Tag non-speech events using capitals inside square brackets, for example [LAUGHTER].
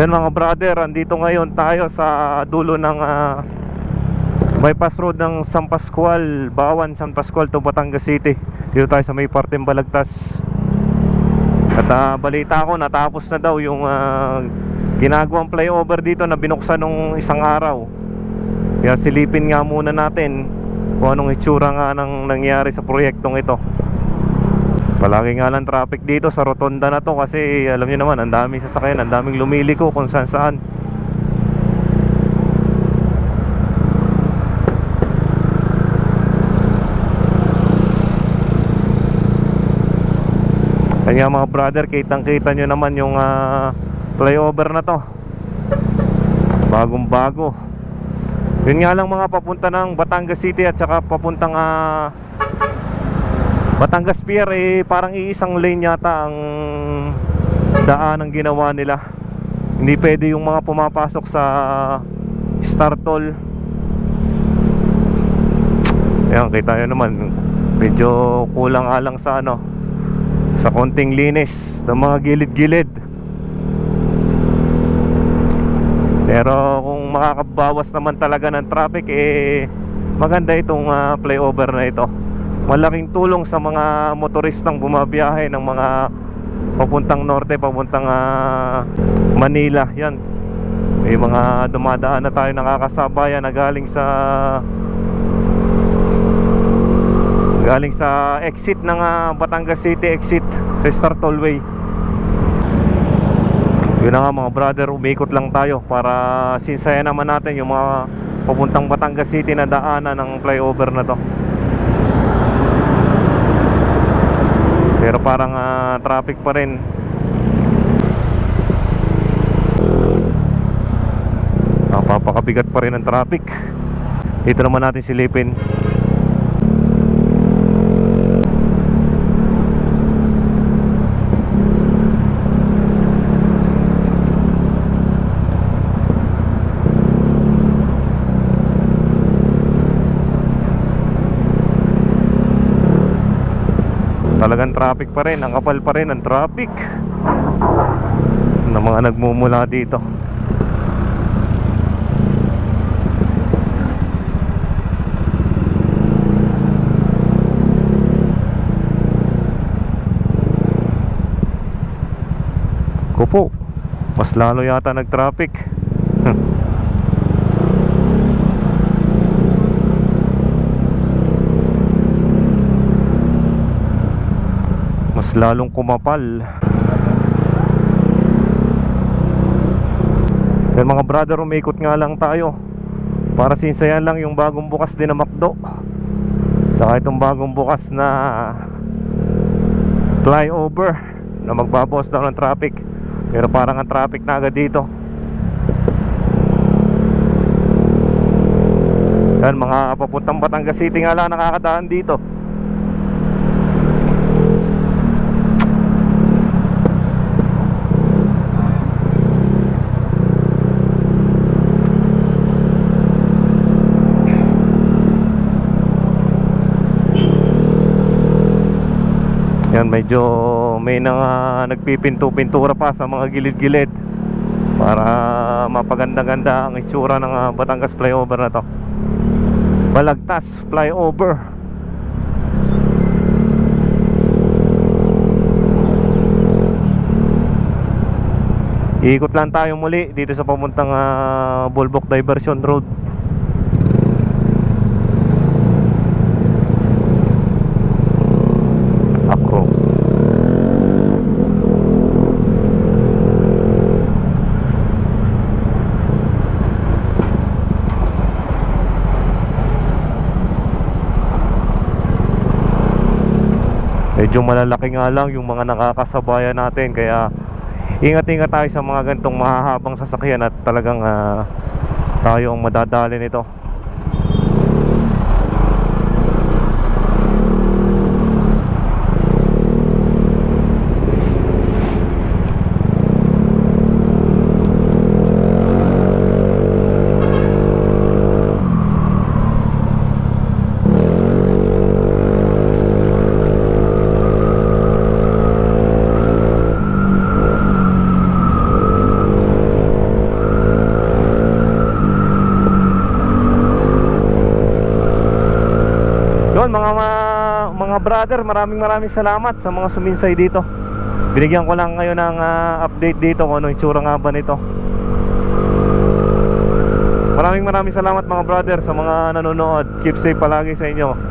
Yan mga brother, andito ngayon tayo sa dulo ng ah, bypass road ng San Pascual, Bawan, San Pascual to Batangas City. Dito tayo sa may parteng Balagtas. At ah, balita ko, natapos na daw yung ah, ginagawang flyover dito na binuksan nung isang araw. Kaya silipin nga muna natin kung anong itsura nga ng nangyari sa proyektong ito. Palagi nga lang traffic dito sa rotonda na to kasi alam niyo naman, ang daming sasakyan, ang daming lumiliko kung saan saan. Kaya mga brother, kitang kita nyo naman yung ah, flyover na to. Bagong bago. Yun nga lang mga papunta ng Batangas City at saka papuntang ah, Batangas Pier eh parang iisang lane yata ang daan ang ginawa nila. Hindi pwede yung mga pumapasok sa Star Toll. Ayan, kita nyo naman. Medyo kulang alang sa ano sa konting linis ng mga gilid-gilid. Pero kung makakabawas naman talaga ng traffic eh maganda itong ah, flyover na ito. Malaking tulong sa mga motoristang bumabiyahe ng mga papuntang norte, papuntang ah, Manila. Yan. May mga dumadaan na tayo nakakasabayan na galing sa galing sa exit ng ah, Batangas City exit sa Star Tollway. Yun nga mga brother, umikot lang tayo para sinsaya naman natin yung mga papuntang Batangas City na daanan ng flyover na to. Pero parang ah, traffic pa rin. Napapakabigat pa rin ang traffic. Dito naman natin silipin. Talagang traffic pa rin, ang kapal pa rin ang traffic ng mga nagmumula dito. Kupo, mas lalo yata nag-traffic. [LAUGHS] lalong kumapal. Yan mga brother umikot nga lang tayo. Para sinsayan lang yung bagong bukas din na McDo. Tsaka itong bagong bukas na Flyover Na magbabawas daw ng traffic. Pero parang ang traffic na agad dito. Yan mga papuntang Batangas City nga lang nakakadaan dito Yan medyo may na nagpipinto-pintura pa sa mga gilid-gilid para mapaganda-ganda ang itsura ng ah, Batangas flyover na to. Balagtas flyover. Ikot lang tayo muli dito sa pamuntang uh, Bulbok Diversion Road. Medyo malalaki nga lang yung mga nakakasabayan natin kaya ingat-ingat tayo sa mga ganitong mahahabang sasakyan at talagang ah, tayo ang madadali nito. Yun mga ma- mga brother, maraming maraming salamat sa mga suminsay dito. Binigyan ko lang ngayon ng ah, update dito kung ano yung tsura nga ba nito. Maraming maraming salamat mga brother sa mga nanonood. Keep safe palagi sa inyo.